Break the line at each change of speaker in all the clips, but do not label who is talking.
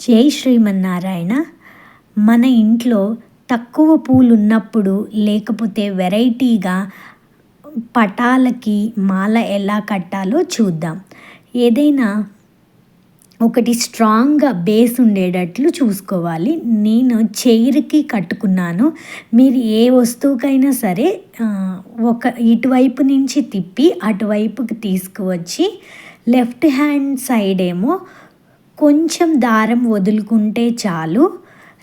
జై శ్రీమన్నారాయణ. మన ఇంట్లో తక్కువ పూలు ఉన్నప్పుడు లేకపోతే వెరైటీగా పటాలకి మాల ఎలా కట్టాలో చూద్దాం. ఏదైనా ఒకటి స్ట్రాంగ్గా బేస్ ఉండేటట్లు చూసుకోవాలి. నేను చైర్కి కట్టుకున్నాను. మీరు ఏ వస్తువుకైనా సరే ఒక ఇటువైపు నుంచి తిప్పి అటువైపుకి తీసుకువచ్చి లెఫ్ట్ హ్యాండ్ సైడ్ ఏమో కొంచెం దారం వదులుకుంటే చాలు.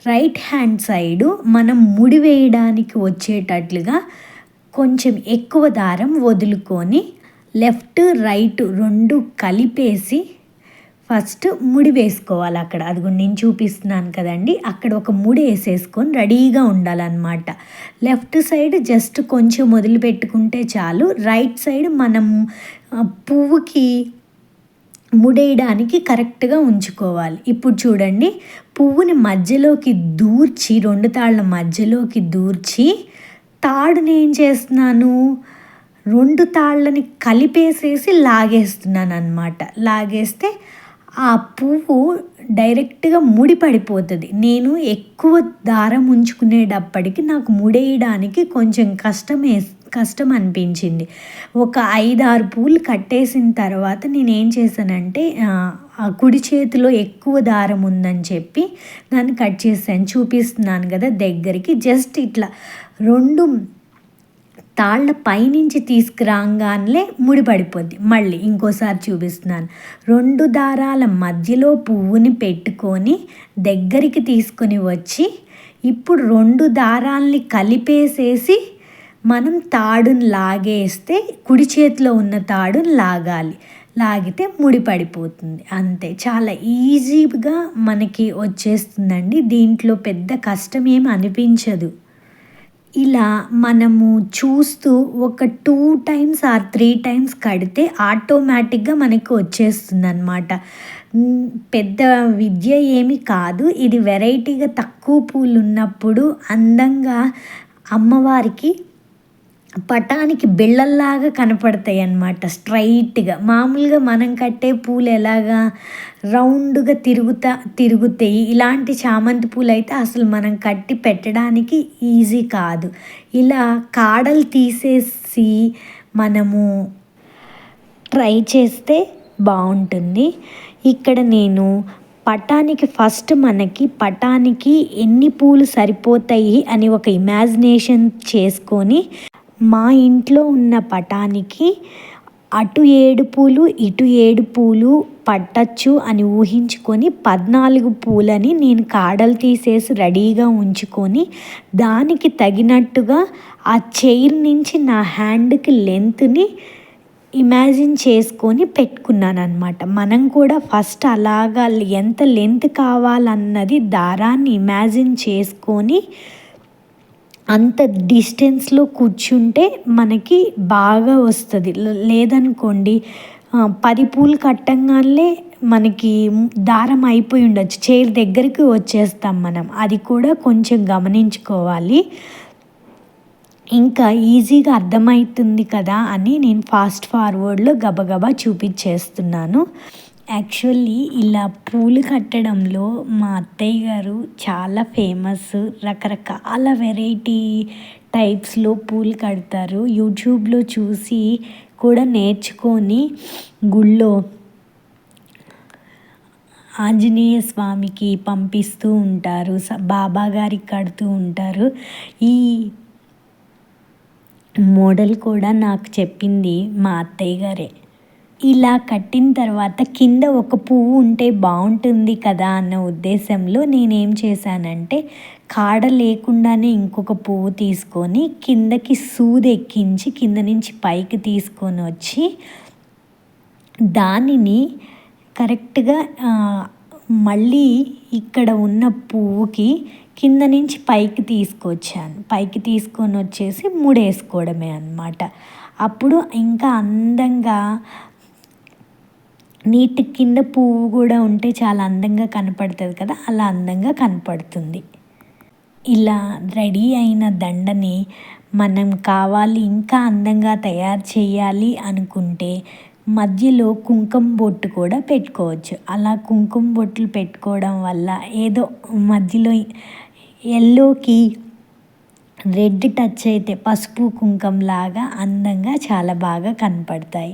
రైట్ హ్యాండ్ సైడు మనం ముడి వేయడానికి వచ్చేటట్లుగా కొంచెం ఎక్కువ దారం వదులుకొని లెఫ్ట్ రైట్ రెండు కలిపేసి ఫస్ట్ ముడి వేసుకోవాలి అక్కడ. అది నేను చూపిస్తున్నాను కదండి. అక్కడ ఒక ముడి వేసేసుకొని రెడీగా ఉండాలన్నమాట. లెఫ్ట్ సైడ్ జస్ట్ కొంచెం వదిలిపెట్టుకుంటే చాలు. రైట్ సైడ్ మనం పువ్వుకి ముడేయడానికి కరెక్ట్గా ఉంచుకోవాలి. ఇప్పుడు చూడండి పువ్వుని మధ్యలోకి దూర్చి రెండు తాళ్ళ మధ్యలోకి దూర్చి తాడుని ఏం చేస్తున్నాను? రెండు తాళ్ళని కలిపేసేసి లాగేస్తున్నాను అనమాట లాగేస్తే ఆ పువ్వు డైరెక్ట్గా ముడి పడిపోతుంది. నేను ఎక్కువ దారం ఉంచుకునేటప్పటికి నాకు ముడేయడానికి కొంచెం కష్టం కష్టం అనిపించింది. ఒక ఐదారు పూలు కట్టేసిన తర్వాత నేను ఏం చేశానంటే ఆ కుడి చేతిలో ఎక్కువ దారం ఉందని చెప్పి దాన్ని కట్ చేశాను. చూపిస్తున్నాను కదా దగ్గరికి. జస్ట్ ఇట్లా రెండు తాళ్ళ పైనుంచి తీసుకురాగానే ముడిపడిపోద్ది. మళ్ళీ ఇంకోసారి చూపిస్తున్నాను. రెండు దారాల మధ్యలో పువ్వుని పెట్టుకొని దగ్గరికి తీసుకొని వచ్చి ఇప్పుడు రెండు దారాల్ని కలిపేసేసి మనం తాడుని లాగేస్తే కుడి చేతిలో ఉన్న తాడుని లాగాలి. లాగితే ముడి పడిపోతుంది అంతే. చాలా ఈజీగా మనకి వచ్చేస్తుందండి. దీంట్లో పెద్ద కష్టం ఏమి అనిపించదు. ఇలా మనము చూస్తూ ఒక two times or three times కడితే ఆటోమేటిక్గా మనకు వచ్చేస్తుంది అనమాట పెద్ద విద్య ఏమి కాదు. ఇది వెరైటీగా తక్కువ పూలు ఉన్నప్పుడు అందంగా అమ్మవారికి పటానికి బిళ్ళల్లాగా కనపడతాయి అన్నమాట స్ట్రైట్గా. మామూలుగా మనం కట్టే పూలు ఎలాగా రౌండ్గా తిరుగుతా తిరుగుతాయి. ఇలాంటి చామంతి పూలు అయితే అసలు మనం కట్టి పెట్టడానికి ఈజీ కాదు. ఇలా కాడలు తీసేసి మనము ట్రై చేస్తే బాగుంటుంది. ఇక్కడ నేను పటానికి ఫస్ట్ మనకి పటానికి ఎన్ని పూలు సరిపోతాయి అని ఒక ఇమాజినేషన్ చేసుకొని మా ఇంట్లో ఉన్న పటానికి అటు ఏడు పూలు ఇటు ఏడు పూలు పట్టచ్చు అని ఊహించుకొని పద్నాలుగు పూలని నేను కాడలు తీసేసి రెడీగా ఉంచుకొని దానికి తగినట్టుగా ఆ చైర్ నుంచి నా హ్యాండ్కి లెంత్ని ఇమాజిన్ చేసుకొని పెట్టుకున్నాను అనమాట మనం కూడా ఫస్ట్ అలాగా ఎంత లెంత్ కావాలన్నది దారాన్ని ఇమాజిన్ చేసుకొని అంత డిస్టెన్స్లో కూర్చుంటే మనకి బాగా వస్తుంది. లేదనుకోండి పది పూలు కట్టంగానే మనకి దారం అయిపోయి ఉండొచ్చు. చైర్ దగ్గరికి వచ్చేస్తాం మనం. అది కూడా కొంచెం గమనించుకోవాలి. ఇంకా ఈజీగా అర్థమవుతుంది కదా అని నేను ఫాస్ట్ ఫార్వర్డ్లో గబగబా చూపించేస్తున్నాను. యాక్చువల్లీ ఇలా పూలు కట్టడంలో మా అత్తయ్య గారు చాలా ఫేమస్. రకరకాల వెరైటీ టైప్స్లో పూలు కడతారు. యూట్యూబ్లో చూసి కూడా నేర్చుకొని గుళ్ళో ఆంజనేయ స్వామికి పంపిస్తూ ఉంటారు. బాబా గారికి కడుతూ ఉంటారు. ఈ మోడల్ కూడా నాకు చెప్పింది మా అత్తయ్య గారే. ఇలా కట్టిన తర్వాత కింద ఒక పువ్వు ఉంటే బాగుంటుంది కదా అన్న ఉద్దేశంలో నేనేం చేశానంటే కాడ లేకుండానే ఇంకొక పువ్వు తీసుకొని కిందకి సూది ఎక్కించి కింద నుంచి పైకి తీసుకొని వచ్చి దానిని కరెక్ట్గా మళ్ళీ ఇక్కడ ఉన్న పువ్వుకి కింద నుంచి పైకి తీసుకొచ్చాను. పైకి తీసుకొని వచ్చేసి ముడేసుకోవడమే అనమాట అప్పుడు ఇంకా అందంగా నీటి కింద పువ్వు కూడా ఉంటే చాలా అందంగా కనపడుతుంది కదా అలా అందంగా కనపడుతుంది. ఇలా రెడీ అయిన దండని మనం కావాలి ఇంకా అందంగా తయారు చేయాలి అనుకుంటే మధ్యలో కుంకుమ బొట్టు కూడా పెట్టుకోవచ్చు. అలా కుంకుమ బొట్లు పెట్టుకోవడం వల్ల ఏదో మధ్యలో ఎల్లోకి రెడ్ టచ్ అయితే పసుపు కుంకుమ లాగా అందంగా చాలా బాగా కనపడతాయి.